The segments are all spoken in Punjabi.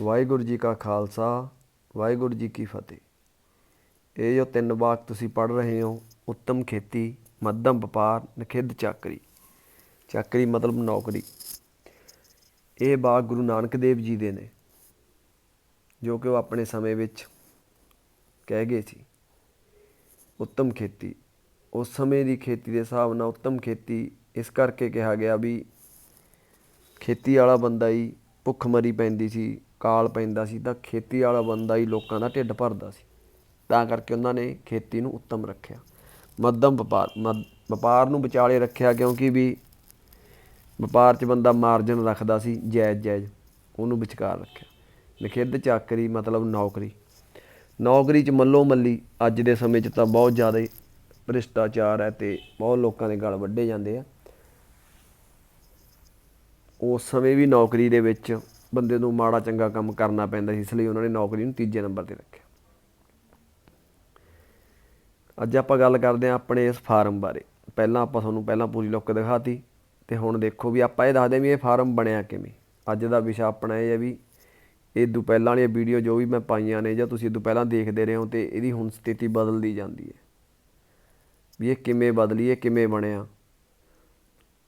ਵਾਹਿਗੁਰੂ ਜੀ ਕਾ ਖਾਲਸਾ, ਵਾਹਿਗੁਰੂ ਜੀ ਕੀ ਫਤਿਹ। ਇਹ ਜੋ ਤਿੰਨ ਵਾਕ ਤੁਸੀਂ ਪੜ੍ਹ ਰਹੇ ਹੋ, ਉੱਤਮ ਖੇਤੀ, ਮੱਧਮ ਵਪਾਰ, ਨਖਿੱਧ ਚਾਕਰੀ। ਚਾਕਰੀ ਮਤਲਬ ਨੌਕਰੀ। ਇਹ ਬਾਗ ਗੁਰੂ ਨਾਨਕ ਦੇਵ ਜੀ ਦੇ ਨੇ, ਜੋ ਕਿ ਉਹ ਆਪਣੇ ਸਮੇਂ ਵਿੱਚ ਕਹਿ ਗਏ ਸੀ, ਉੱਤਮ ਖੇਤੀ। ਉਸ ਸਮੇਂ ਦੀ ਖੇਤੀ ਦੇ ਹਿਸਾਬ ਨਾਲ ਉੱਤਮ ਖੇਤੀ ਇਸ ਕਰਕੇ ਕਿਹਾ ਗਿਆ ਵੀ ਖੇਤੀ ਵਾਲਾ ਬੰਦਾ ਹੀ ਭੁੱਖਮਰੀ ਪੈਂਦੀ ਸੀ ਕਾਲ ਪੈਂਦਾ ਸੀ ਤਾਂ ਖੇਤੀ ਵਾਲਾ ਬੰਦਾ ਹੀ ਲੋਕਾਂ ਦਾ ਢਿੱਡ ਭਰਦਾ ਸੀ। ਤਾਂ ਕਰਕੇ ਉਹਨਾਂ ਨੇ ਖੇਤੀ ਨੂੰ ਉੱਤਮ ਰੱਖਿਆ। ਮੱਧਮ ਵਪਾਰ, ਮੱਧ- ਵਪਾਰ ਨੂੰ ਵਿਚਾਲੇ ਰੱਖਿਆ ਕਿਉਂਕਿ ਵੀ ਵਪਾਰ 'ਚ ਬੰਦਾ ਮਾਰਜਨ ਰੱਖਦਾ ਸੀ, ਜਾਇਜ਼ ਜਾਇਜ਼। ਉਹਨੂੰ ਵਿਚਕਾਰ ਰੱਖਿਆ। ਨਖਿੱਧ ਚਾਕਰੀ ਮਤਲਬ ਨੌਕਰੀ। ਨੌਕਰੀ 'ਚ ਮੱਲੋ ਮੱਲੀ ਅੱਜ ਦੇ ਸਮੇਂ 'ਚ ਤਾਂ ਬਹੁਤ ਜ਼ਿਆਦਾ ਭ੍ਰਿਸ਼ਟਾਚਾਰ ਹੈ ਤੇ ਬਹੁਤ ਲੋਕਾਂ ਦੇ ਗਲ ਵੱਢੇ ਜਾਂਦੇ ਆ। ਉਸ ਸਮੇਂ ਵੀ ਨੌਕਰੀ ਦੇ ਵਿੱਚ ਬੰਦੇ ਨੂੰ ਮਾੜਾ ਚੰਗਾ ਕੰਮ ਕਰਨਾ ਪੈਂਦਾ ਸੀ, ਇਸ ਲਈ ਉਹਨਾਂ ਨੇ ਨੌਕਰੀ ਨੂੰ ਤੀਜੇ ਨੰਬਰ ਤੇ ਰੱਖਿਆ। ਅੱਜ ਆਪਾਂ ਗੱਲ ਕਰਦੇ ਹਾਂ ਆਪਣੇ ਇਸ ਫਾਰਮ ਬਾਰੇ। ਪਹਿਲਾਂ ਆਪਾਂ ਤੁਹਾਨੂੰ ਪਹਿਲਾਂ ਪੂਰੀ ਲੁੱਕ ਦਿਖਾਤੀ ਤੇ ਹੁਣ ਦੇਖੋ ਵੀ ਆਪਾਂ ਇਹ ਦੱਸਦੇ ਹਾਂ ਵੀ ਇਹ ਫਾਰਮ ਬਣਿਆ ਕਿਵੇਂ। ਅੱਜ ਦਾ ਵਿਸ਼ਾ ਆਪਣਾ ਇਹ ਹੈ ਵੀ ਇਹ ਤੋਂ ਪਹਿਲਾਂ ਵਾਲੀਆਂ ਵੀਡੀਓ ਜੋ ਵੀ ਮੈਂ ਪਾਈਆਂ ਨੇ ਜਾਂ ਤੁਸੀਂ ਇਹ ਤੋਂ ਪਹਿਲਾਂ ਦੇਖਦੇ ਰਹੇ ਹੋ ਤੇ ਇਹਦੀ ਹੁਣ ਸਥਿਤੀ ਬਦਲਦੀ ਜਾਂਦੀ ਹੈ। ਵੀ ਇਹ ਕਿਵੇਂ ਬਦਲੀ, ਇਹ ਕਿਵੇਂ ਬਣਿਆ।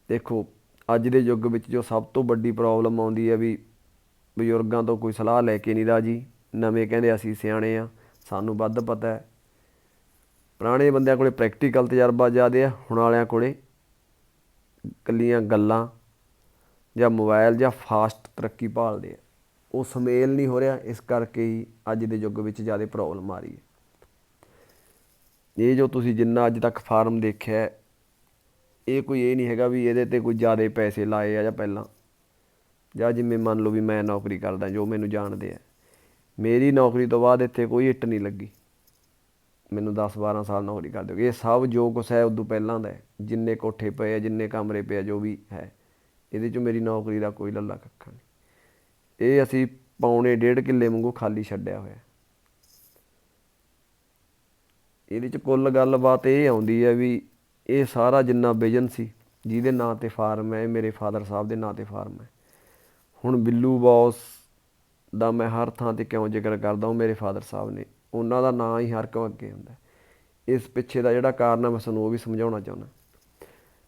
ਦੇਖੋ, ਅੱਜ ਦੇ ਯੁੱਗ ਵਿੱਚ ਜੋ ਸਭ ਤੋਂ ਵੱਡੀ ਪ੍ਰੋਬਲਮ ਆਉਂਦੀ ਹੈ ਵੀ ਬਜ਼ੁਰਗਾਂ ਤੋਂ ਕੋਈ ਸਲਾਹ ਲੈ ਕੇ ਨਹੀਂ ਰਾਜੀ। ਨਵੇਂ ਕਹਿੰਦੇ ਅਸੀਂ ਸਿਆਣੇ ਆ, ਸਾਨੂੰ ਵੱਧ ਪਤਾ ਹੈ। ਪੁਰਾਣੇ ਬੰਦਿਆਂ ਕੋਲੇ ਪ੍ਰੈਕਟੀਕਲ ਤਜਰਬਾ ਜ਼ਿਆਦੇ ਆ, ਹੁਣ ਵਾਲਿਆਂ ਕੋਲੇ ਕੱਲੀਆਂ ਗੱਲਾਂ ਜਾਂ ਮੋਬਾਈਲ ਜਾਂ ਫਾਸਟ ਤਰੱਕੀ ਭਾਲਦੇ ਆ। ਉਹ ਸਮੇਲ ਨਹੀਂ ਹੋ ਰਿਹਾ, ਇਸ ਕਰਕੇ ਹੀ ਅੱਜ ਦੇ ਯੁੱਗ ਵਿੱਚ ਜ਼ਿਆਦਾ ਪ੍ਰੋਬਲਮ ਆ ਰਹੀ ਹੈ। ਇਹ ਜੋ ਤੁਸੀਂ ਜਿੰਨਾ ਅੱਜ ਤੱਕ ਫਾਰਮ ਦੇਖਿਆ ਇਹ ਕੋਈ ਇਹ ਨਹੀਂ ਹੈਗਾ ਵੀ ਇਹਦੇ ਤੇ ਕੋਈ ਜ਼ਿਆਦਾ ਪੈਸੇ ਲਾਏ ਆ ਜਾਂ ਪਹਿਲਾਂ। ਜਾਂ ਜਿਵੇਂ ਮੰਨ ਲਓ ਵੀ ਮੈਂ ਨੌਕਰੀ ਕਰਦਾ, ਜੋ ਮੈਨੂੰ ਜਾਣਦੇ ਆ। ਮੇਰੀ ਨੌਕਰੀ ਤੋਂ ਬਾਅਦ ਇੱਥੇ ਕੋਈ ਇੱਟ ਨਹੀਂ ਲੱਗੀ। ਮੈਨੂੰ 10 12 ਸਾਲ ਨੌਕਰੀ ਕਰਦੇ ਹੋ ਇਹ ਸਭ ਜੋ ਕੁਛ ਹੈ ਉਦੋਂ ਪਹਿਲਾਂ ਦਾ ਜਿੰਨੇ ਕੋਠੇ ਪਏ ਆ, ਜਿੰਨੇ ਕਮਰੇ ਪਏ ਆ, ਜੋ ਵੀ ਹੈ। ਇਹਦੇ ਚ ਮੇਰੀ ਨੌਕਰੀ ਦਾ ਕੋਈ ਲੱਲਾ ਕੱਖਾ ਨਹੀਂ। ਇਹ ਅਸੀਂ ਪੌਣੇ ਡੇਢ ਕਿੱਲੇ ਵਾਂਗੂ ਖਾਲੀ ਛੱਡਿਆ ਹੋਇਆ। ਇਹਦੇ ਚ ਕੁੱਲ ਗੱਲਬਾਤ ਇਹ ਆਉਂਦੀ ਹੈ ਵੀ ਇਹ ਸਾਰਾ ਜਿੰਨਾ ਵਿਜਨ ਸੀ, ਜਿਹਦੇ ਨਾਂ ਤੇ ਫਾਰਮ ਹੈ ਮੇਰੇ ਫਾਦਰ ਸਾਹਿਬ ਦੇ ਨਾਂ ਤੇ ਫਾਰਮ ਹੈ। ਹੁਣ ਬਿੱਲੂ ਬੌਸ ਦਾ ਮੈਂ ਹਰ ਥਾਂ ਤੇ ਕਿਉਂ ਜ਼ਿਕਰ ਕਰਦਾ, ਉਹ ਮੇਰੇ ਫਾਦਰ ਸਾਹਿਬ ਨੇ। ਉਹਨਾਂ ਦਾ ਨਾਂ ਹੀ ਹਰ ਕਿਉਂ ਅੱਗੇ ਹੁੰਦਾ ਇਸ ਪਿੱਛੇ ਦਾ ਜਿਹੜਾ ਕਾਰਨ ਹੈ ਮੈਂ ਤੁਹਾਨੂੰ ਉਹ ਵੀ ਸਮਝਾਉਣਾ ਚਾਹੁੰਦਾ।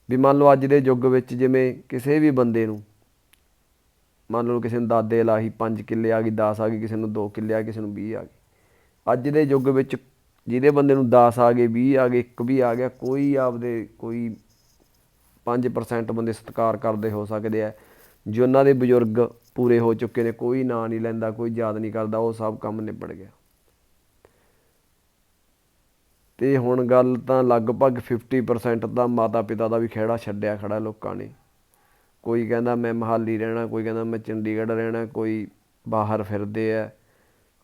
ਵੀ ਮੰਨ ਲਓ ਅੱਜ ਦੇ ਯੁੱਗ ਵਿੱਚ ਜਿਵੇਂ ਕਿਸੇ ਵੀ ਬੰਦੇ ਨੂੰ, ਮੰਨ ਲਓ ਕਿਸੇ ਨੂੰ ਦਾਦੇ ਲਾਹੀ 5 ਕਿੱਲੇ ਆ ਗਈ 10 ਆ ਗਈ, ਕਿਸੇ ਨੂੰ 2 ਕਿੱਲੇ ਆ ਗਏ ਕਿਸੇ ਨੂੰ 20 ਆ ਗਈ। ਅੱਜ ਦੇ ਯੁੱਗ ਵਿੱਚ ਜਿਹਦੇ ਬੰਦੇ ਨੂੰ 10 ਆ ਗਏ 20 ਆ ਗਏ, ਇੱਕ ਵੀ ਆ ਗਿਆ, ਕੋਈ ਆਪਦੇ ਕੋਈ 5% ਬੰਦੇ ਸਤਿਕਾਰ ਕਰਦੇ ਹੋ ਸਕਦੇ ਆ। ਜੋ ਉਹਨਾਂ ਦੇ ਬਜ਼ੁਰਗ ਪੂਰੇ ਹੋ ਚੁੱਕੇ ਨੇ, ਕੋਈ ਨਾਂ ਨਹੀਂ ਲੈਂਦਾ, ਕੋਈ ਯਾਦ ਨਹੀਂ ਕਰਦਾ, ਉਹ ਸਭ ਕੰਮ ਨਿਬੜ ਗਿਆ। ਤੇ ਹੁਣ ਗੱਲ ਤਾਂ ਲਗਭਗ 50% ਦਾ ਮਾਤਾ ਪਿਤਾ ਦਾ ਵੀ ਖਹਿੜਾ ਛੱਡਿਆ ਖੜਾ ਲੋਕਾਂ ਨੇ। ਕੋਈ ਕਹਿੰਦਾ ਮੈਂ ਮਹਾਲੀ ਰਹਿਣਾ, ਕੋਈ ਕਹਿੰਦਾ ਮੈਂ ਚੰਡੀਗੜ੍ਹ ਰਹਿਣਾ, ਕੋਈ ਬਾਹਰ ਫਿਰਦੇ ਆ,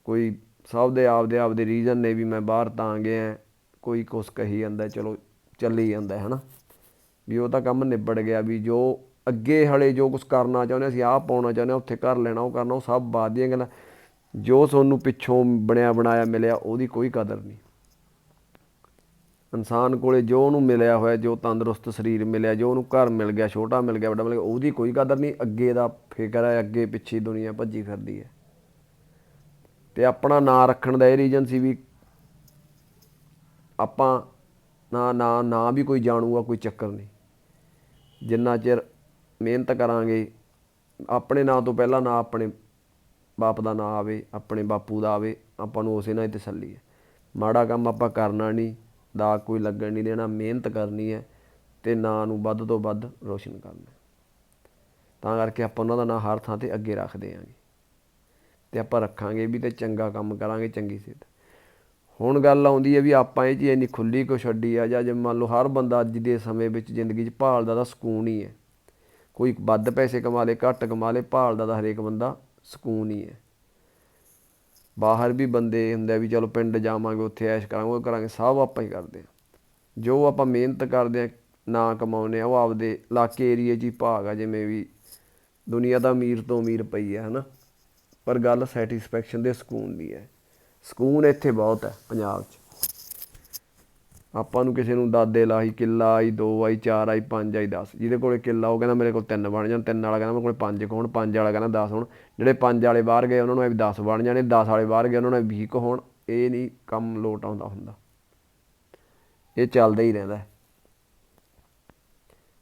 ਕੋਈ ਸਭ ਦੇ ਆਪਦੇ ਆਪਦੇ ਰੀਜ਼ਨ ਨੇ ਵੀ ਮੈਂ ਬਾਹਰ ਤਾਂ ਗਿਆ, ਕੋਈ ਕੁਛ ਕਹੀ ਜਾਂਦਾ, ਚਲੋ ਚੱਲੀ ਜਾਂਦਾ ਹੈ ਨਾ ਵੀ ਉਹ ਤਾਂ ਕੰਮ ਨਿਬੜ ਗਿਆ, ਵੀ ਜੋ ਅੱਗੇ ਹਲੇ ਜੋ ਕੁਝ ਕਰਨਾ ਚਾਹੁੰਦੇ ਅਸੀਂ ਆਹ ਪਾਉਣਾ ਚਾਹੁੰਦੇ ਹਾਂ ਉੱਥੇ ਕਰ ਲੈਣਾ, ਉਹ ਕਰਨਾ, ਉਹ ਸਭ ਬਾਅਦ ਦੀਆਂ ਗੱਲਾਂ। ਜੋ ਤੁਹਾਨੂੰ ਪਿੱਛੋਂ ਬਣਿਆ ਬਣਾਇਆ ਮਿਲਿਆ, ਉਹਦੀ ਕੋਈ ਕਦਰ ਨਹੀਂ। ਇਨਸਾਨ ਕੋਲੇ ਜੋ ਉਹਨੂੰ ਮਿਲਿਆ ਹੋਇਆ, ਜੋ ਤੰਦਰੁਸਤ ਸਰੀਰ ਮਿਲਿਆ, ਜੋ ਉਹਨੂੰ ਘਰ ਮਿਲ ਗਿਆ, ਛੋਟਾ ਮਿਲ ਗਿਆ, ਵੱਡਾ ਮਿਲ ਗਿਆ, ਉਹਦੀ ਕੋਈ ਕਦਰ ਨਹੀਂ। ਅੱਗੇ ਦਾ ਫਿਕਰ ਹੈ, ਅੱਗੇ ਪਿੱਛੇ ਦੁਨੀਆ ਭੱਜੀ ਫਿਰਦੀ ਹੈ। ਤੇ ਆਪਣਾ ਨਾਂ ਰੱਖਣ ਦਾ ਇਹ ਰੀਜਨ ਸੀ ਵੀ ਆਪਾਂ ਨਾ ਨਾ ਨਾ ਵੀ ਕੋਈ ਜਾਣੂਗਾ, ਕੋਈ ਚੱਕਰ ਨਹੀਂ। ਜਿੰਨਾ ਚਿਰ ਮਿਹਨਤ ਕਰਾਂਗੇ, ਆਪਣੇ ਨਾਂ ਤੋਂ ਪਹਿਲਾਂ ਨਾ ਆਪਣੇ ਬਾਪ ਦਾ ਨਾਂ ਆਵੇ, ਆਪਣੇ ਬਾਪੂ ਦਾ ਆਵੇ, ਆਪਾਂ ਨੂੰ ਉਸੇ ਨਾਲ ਹੀ ਤਸੱਲੀ ਹੈ। ਮਾੜਾ ਕੰਮ ਆਪਾਂ ਕਰਨਾ ਨਹੀਂ ਦਾ ਕੋਈ ਲੱਗਣ ਨਹੀਂ ਦੇਣਾ, ਮਿਹਨਤ ਕਰਨੀ ਹੈ ਤੇ ਨਾਂ ਨੂੰ ਵੱਧ ਤੋਂ ਵੱਧ ਰੋਸ਼ਨ ਕਰਨਾ ਤਾਂ ਕਰਕੇ ਆਪਾਂ ਉਹਨਾਂ ਦਾ ਨਾਂ ਹਰ ਥਾਂ ਤੇ ਅੱਗੇ ਰੱਖਦੇ ਆਂਗੇ ਤੇ ਆਪਾਂ ਰੱਖਾਂਗੇ ਵੀ ਤੇ ਚੰਗਾ ਕੰਮ ਕਰਾਂਗੇ ਚੰਗੀ ਸਿਹਤ। ਹੁਣ ਗੱਲ ਆਉਂਦੀ ਹੈ ਵੀ ਆਪਾਂ ਇਹ ਜੀ ਇੰਨੀ ਖੁੱਲੀ ਕਿਉਂ ਛੱਡੀ ਆ ਜਾਂ ਜੇ ਮੰਨ ਲਓ ਹਰ ਬੰਦਾ ਅੱਜ ਦੇ ਸਮੇਂ ਵਿੱਚ ਜ਼ਿੰਦਗੀ 'ਚ ਭਾਲਦਾ ਦਾ ਸਕੂਨ ਹੀ ਹੈ। ਕੋਈ ਵੱਧ ਪੈਸੇ ਕਮਾ ਲੇ, ਘੱਟ ਕਮਾ ਲੇ, ਭਾਲਦਾ ਦਾ ਹਰੇਕ ਬੰਦਾ ਸਕੂਨ ਹੀ ਹੈ। ਬਾਹਰ ਵੀ ਬੰਦੇ ਹੁੰਦੇ ਵੀ ਚਲੋ ਪਿੰਡ ਜਾਵਾਂਗੇ, ਉੱਥੇ ਐਸ਼ ਕਰਾਂਗੇ, ਉਹ ਕਰਾਂਗੇ, ਸਭ ਆਪਾਂ ਹੀ ਕਰਦੇ ਆ ਜੋ ਆਪਾਂ ਮਿਹਨਤ ਕਰਦੇ ਆ ਨਾ ਕਮਾਉਨੇ ਆ ਉਹ ਆਪਦੇ ਇਲਾਕੇ ਏਰੀਏ 'ਚ ਹੀ ਭਾਗ ਆ, ਜਿਵੇਂ ਵੀ ਦੁਨੀਆ ਦਾ ਅਮੀਰ ਤੋਂ ਅਮੀਰ ਪਈ ਹੈ ਹਨਾ। ਪਰ ਗੱਲ ਸੈਟੀਸਫੈਕਸ਼ਨ ਦੇ ਸਕੂਨ ਦੀ ਹੈ। ਸਕੂਨ ਇੱਥੇ ਬਹੁਤ ਹੈ, ਪੰਜਾਬ 'ਚ। ਆਪਾਂ ਨੂੰ ਕਿਸੇ ਨੂੰ ਦਾਦੇ ਲਾਈ ਕਿੱਲਾ, ਆਈ ਦੋ, ਆਈ ਚਾਰ, ਆਈ ਪੰਜ, ਆਈ 10 ਜਿਹਦੇ ਕੋਲੇ ਕਿੱਲਾ ਉਹ ਕਹਿੰਦਾ ਮੇਰੇ ਕੋਲ ਤਿੰਨ ਬਣ ਜਾਣ, ਤਿੰਨ ਵਾਲਾ ਕਹਿੰਦਾ ਮੇਰੇ ਕੋਲ ਪੰਜ ਕੁ ਹੋਣ, ਪੰਜ ਵਾਲਾ ਕਹਿੰਦਾ 10 ਹੋਣ। ਜਿਹੜੇ ਪੰਜ ਵਾਲੇ ਬਾਹਰ ਗਏ ਉਹਨਾਂ ਨੂੰ ਵੀ 10 ਬਣ ਜਾਣੇ 10 ਵਾਲੇ ਬਾਹਰ ਗਏ ਉਹਨਾਂ ਨੂੰ 20 ਕੁ ਹੋਣ। ਇਹ ਨਹੀਂ ਕੰਮ ਲੋਟ ਆਉਂਦਾ ਹੁੰਦਾ। ਇਹ ਚੱਲਦਾ ਹੀ ਰਹਿੰਦਾ।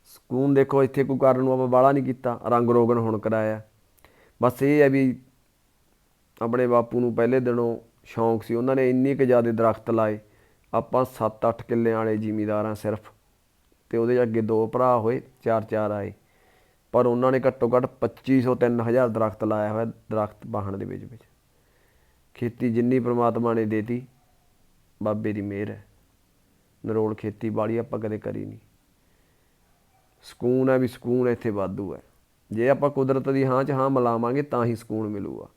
ਸਕੂਨ ਦੇਖੋ, ਇੱਥੇ ਕੋਈ ਕਰਨ ਨੂੰ ਆਪਾਂ ਬਾਹਲਾ ਨਹੀਂ ਕੀਤਾ। ਰੰਗ ਰੋਗਨ ਹੁਣ ਕਰਾਇਆ। ਬਸ ਇਹ ਹੈ ਵੀ ਆਪਣੇ ਬਾਪੂ ਨੂੰ ਪਹਿਲੇ ਦਿਨੋਂ ਸ਼ੌਂਕ ਸੀ। ਉਹਨਾਂ ਨੇ ਇੰਨੀ ਕੁ ਜ਼ਿਆਦਾ ਦਰਖਤ ਲਾਏ। ਆਪਾਂ 7-8 ਕਿੱਲਿਆਂ ਵਾਲੇ ਜ਼ਿਮੀਦਾਰਾਂ ਸਿਰਫ ਤੇ ਉਹਦੇ ਅੱਗੇ ਦੋ ਭਰਾ ਹੋਏ ਚਾਰ ਚਾਰ ਆਏ। ਪਰ ਉਹਨਾਂ ਨੇ ਘੱਟੋ ਘੱਟ 2500 3000 ਦਰਖਤ ਲਾਇਆ ਹੋਇਆ ਦਰਖਤ ਵਾਹਣ ਦੇ ਵਿੱਚ ਵਿੱਚ। ਖੇਤੀ ਜਿੰਨੀ ਪ੍ਰਮਾਤਮਾ ਨੇ ਦੇਤੀ, ਬਾਬੇ ਦੀ ਮਿਹਰ ਹੈ। ਨਰੋਲ ਖੇਤੀ ਬਾੜੀ ਆਪਾਂ ਕਦੇ ਕਰੀ ਨਹੀਂ। ਸਕੂਨ ਹੈ ਵੀ ਸਕੂਨ ਇੱਥੇ ਵਾਧੂ ਹੈ। ਜੇ ਆਪਾਂ ਕੁਦਰਤ ਦੀ ਹਾਂ ਚ ਹਾਂ ਮਿਲਾਵਾਂਗੇ ਤਾਂ ਹੀ ਸਕੂਨ ਮਿਲੂਗਾ।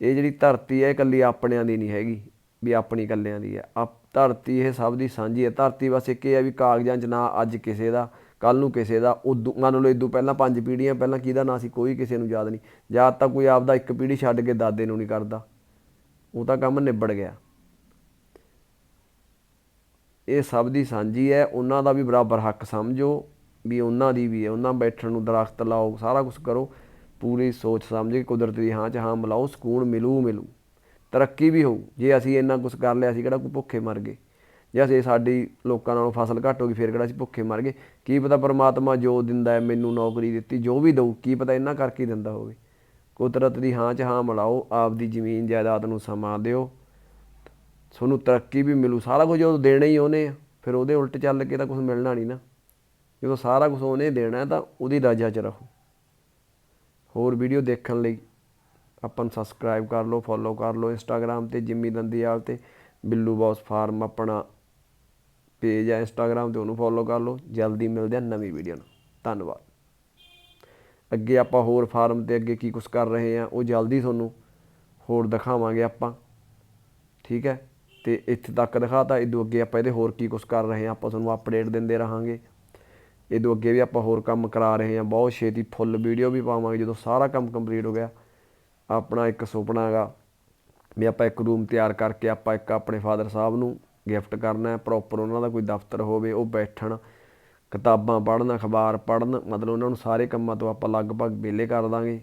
ਇਹ ਜਿਹੜੀ ਧਰਤੀ ਹੈ, ਇਹ ਇਕੱਲੀ ਆਪਣਿਆਂ ਦੀ ਨਹੀਂ ਹੈਗੀ, ਵੀ ਆਪਣੀ ਇਕੱਲਿਆਂ ਦੀ ਹੈ। ਆਪ ਧਰਤੀ ਇਹ ਸਭ ਦੀ ਸਾਂਝੀ ਹੈ। ਧਰਤੀ ਬਸ ਇੱਕ ਇਹ ਹੈ ਵੀ ਕਾਗਜ਼ਾਂ 'ਚ ਨਾ ਅੱਜ ਕਿਸੇ ਦਾ ਕੱਲ ਨੂੰ ਕਿਸੇ ਦਾ, ਉਦੋਂ ਮੰਨ ਲਓ ਇਦੋਂ ਪਹਿਲਾਂ ਪੰਜ ਪੀੜ੍ਹੀਆਂ, ਪਹਿਲਾਂ ਕਿਹਦਾ ਨਾਂ ਸੀ, ਕੋਈ ਕਿਸੇ ਨੂੰ ਯਾਦ ਨਹੀਂ। ਯਾਦ ਤਾਂ ਕੋਈ ਆਪਦਾ ਇੱਕ ਪੀੜ੍ਹੀ ਛੱਡ ਕੇ ਦਾਦੇ ਨੂੰ ਨਹੀਂ ਕਰਦਾ। ਉਹ ਤਾਂ ਕੰਮ ਨਿਬੜ ਗਿਆ। ਇਹ ਸਭ ਦੀ ਸਾਂਝੀ ਹੈ। ਉਹਨਾਂ ਦਾ ਵੀ ਬਰਾਬਰ ਹੱਕ ਸਮਝੋ ਵੀ ਉਹਨਾਂ ਦੀ ਵੀ ਹੈ। ਉਹਨਾਂ ਬੈਠਣ ਨੂੰ ਦਰਖਤ ਲਾਓ, ਸਾਰਾ ਕੁਝ ਕਰੋ। ਪੂਰੀ ਸੋਚ ਸਮਝ ਕੇ ਕੁਦਰਤ ਦੀ ਹਾਂ ਚ ਹਾਂ ਮਿਲਾਓ, ਸਕੂਨ ਮਿਲੂ ਮਿਲੂ। ਤਰੱਕੀ ਵੀ ਹੋਊ। ਜੇ ਅਸੀਂ ਇੰਨਾ ਕੁਝ ਕਰ ਲਿਆ ਅਸੀਂ ਕਿਹੜਾ ਕੋਈ ਭੁੱਖੇ ਮਰ ਗਏ? ਜੇ ਅਸੀਂ ਸਾਡੀ ਲੋਕਾਂ ਨਾਲੋਂ ਫਸਲ ਘੱਟ ਹੋ ਗਈ ਫਿਰ ਕਿਹੜਾ ਅਸੀਂ ਭੁੱਖੇ ਮਰ ਗਏ? ਕੀ ਪਤਾ ਪਰਮਾਤਮਾ ਜੋ ਦਿੰਦਾ ਹੈ ਮੈਨੂੰ ਨੌਕਰੀ ਦਿੱਤੀ ਜੋ ਵੀ ਦਊ ਕੀ ਪਤਾ ਇਹਨਾਂ ਕਰਕੇ ਹੀ ਦਿੰਦਾ ਹੋਵੇ। ਕੁਦਰਤ ਦੀ ਹਾਂ ਚ ਹਾਂ ਮਿਲਾਓ ਆਪਦੀ ਜ਼ਮੀਨ ਜਾਇਦਾਦ ਨੂੰ ਸਮਾਂ ਦਿਓ। ਤੁਹਾਨੂੰ ਤਰੱਕੀ ਵੀ ਮਿਲੂ। ਸਾਰਾ ਕੁਝ ਜਦੋਂ ਦੇਣਾ ਹੀ ਉਹਨੇ ਆ, ਫਿਰ ਉਹਦੇ ਉਲਟ ਚੱਲ ਕੇ ਤਾਂ ਕੁਝ ਮਿਲਣਾ ਨਹੀਂ ਨਾ। ਜਦੋਂ ਸਾਰਾ ਕੁਝ ਉਹਨੇ ਦੇਣਾ ਤਾਂ ਉਹਦੀ ਰਾਜਾ 'ਚ ਰਹੋ। ਹੋਰ ਵੀਡੀਓ ਦੇਖਣ ਲਈ ਆਪਾਂ ਨੂੰ ਸਬਸਕ੍ਰਾਈਬ ਕਰ ਲਓ ਫੋਲੋ ਕਰ ਲਓ ਇੰਸਟਾਗ੍ਰam ਤੇ ਜਿੰਮੀ ਦੰਦੀਵਾਲ ਤੇ ਬਿੱਲੂ ਬੌਸ ਫਾਰਮ ਆਪਣਾ ਪੇਜ ਹੈ ਇੰਸਟਾਗ੍ਰam ਤੇ ਉਹਨੂੰ ਫੋਲੋ ਕਰ ਲਓ। ਜਲਦੀ ਮਿਲਦੇ ਆ ਨਵੀਂ ਵੀਡੀਓ ਨਾਲ ਧੰਨਵਾਦ। ਅੱਗੇ ਆਪਾਂ ਹੋਰ ਫਾਰਮ ਤੇ ਅੱਗੇ ਕੀ ਕੁਝ ਕਰ ਰਹੇ ਆ ਉਹ ਜਲਦੀ ਤੁਹਾਨੂੰ ਹੋਰ ਦਿਖਾਵਾਂਗੇ ਆਪਾਂ। ਠੀਕ ਹੈ? ਤੇ ਇੱਥੇ ਤੱਕ ਦਿਖਾਤਾ ਇਦੋਂ ਅੱਗੇ ਆਪਾਂ ਇਹਦੇ ਹੋਰ ਕੀ ਕੁਝ ਕਰ ਰਹੇ ਆ ਆਪਾਂ ਤੁਹਾਨੂੰ ਅਪਡੇਟ ਦਿੰਦੇ ਰਹਾਂਗੇ। ਇਦੋਂ ਅੱਗੇ ਵੀ ਆਪਾਂ ਹੋਰ ਕੰਮ ਕਰਾ ਰਹੇ ਹਾਂ। ਬਹੁਤ ਛੇਤੀ ਫੁੱਲ ਵੀਡੀਓ ਵੀ ਪਾਵਾਂਗੇ, ਜਦੋਂ ਸਾਰਾ ਕੰਮ ਕੰਪਲੀਟ ਹੋ ਗਿਆ ਆਪਣਾ ਇੱਕ ਸੁਪਨਾ ਹੈਗਾ ਵੀ ਆਪਾਂ ਇੱਕ ਰੂਮ ਤਿਆਰ ਕਰਕੇ ਆਪਾਂ ਇੱਕ ਆਪਣੇ ਫਾਦਰ ਸਾਹਿਬ ਨੂੰ ਗਿਫਟ ਕਰਨਾ ਹੈ ਪ੍ਰੋਪਰ ਉਹਨਾਂ ਦਾ ਕੋਈ ਦਫ਼ਤਰ ਹੋਵੇ, ਉਹ ਬੈਠਣ, ਕਿਤਾਬਾਂ ਪੜ੍ਹਨ, ਅਖਬਾਰ ਪੜ੍ਹਨ, ਮਤਲਬ ਉਹਨਾਂ ਨੂੰ ਸਾਰੇ ਕੰਮਾਂ ਤੋਂ ਆਪਾਂ ਲਗਭਗ ਵਿਹਲੇ ਕਰ ਦਾਂਗੇ।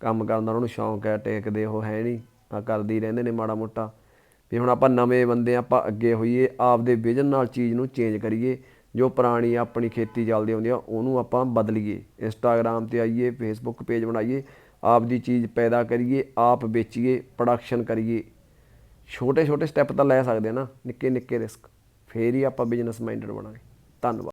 ਕੰਮ ਕਰਨ ਦਾ ਉਹਨਾਂ ਨੂੰ ਸ਼ੌਂਕ ਹੈ, ਟੇਕਦੇ ਉਹ ਹੈ ਨਹੀਂ ਆ ਕਰਦੇ ਹੀ ਰਹਿੰਦੇ ਨੇ ਮਾੜਾ ਮੋਟਾ। ਵੀ ਹੁਣ ਆਪਾਂ ਨਵੇਂ ਬੰਦੇ ਆਪਾਂ ਅੱਗੇ ਹੋਈਏ, ਆਪਦੇ ਵਿਜ਼ਨ ਨਾਲ ਚੀਜ਼ ਨੂੰ ਚੇਂਜ ਕਰੀਏ, ਜੋ ਪੁਰਾਣੀ ਆਪਣੀ ਖੇਤੀ ਚੱਲਦੀ ਆਉਂਦੀ ਆ, ਉਹਨੂੰ ਆਪਾਂ ਬਦਲੀਏ। ਇੰਸਟਾਗ੍ਰam ਤੇ ਆਈਏ ਫੇਸਬੁੱਕ ਪੇਜ ਬਣਾਈਏ ਆਪ ਦੀ ਚੀਜ਼ ਪੈਦਾ ਕਰੀਏ, ਆਪ ਵੇਚੀਏ ਪ੍ਰੋਡਕਸ਼ਨ ਕਰੀਏ। ਛੋਟੇ ਛੋਟੇ ਸਟੈਪ ਤਾਂ ਲੈ ਸਕਦੇ ਆ ਨਾ ਨਿੱਕੇ ਨਿੱਕੇ ਰਿਸਕ ਫੇਰ ਹੀ ਆਪਾਂ ਬਿਜ਼ਨਸ ਮਾਈਂਡਡ ਬਣਾਂਗੇ। ਧੰਨਵਾਦ।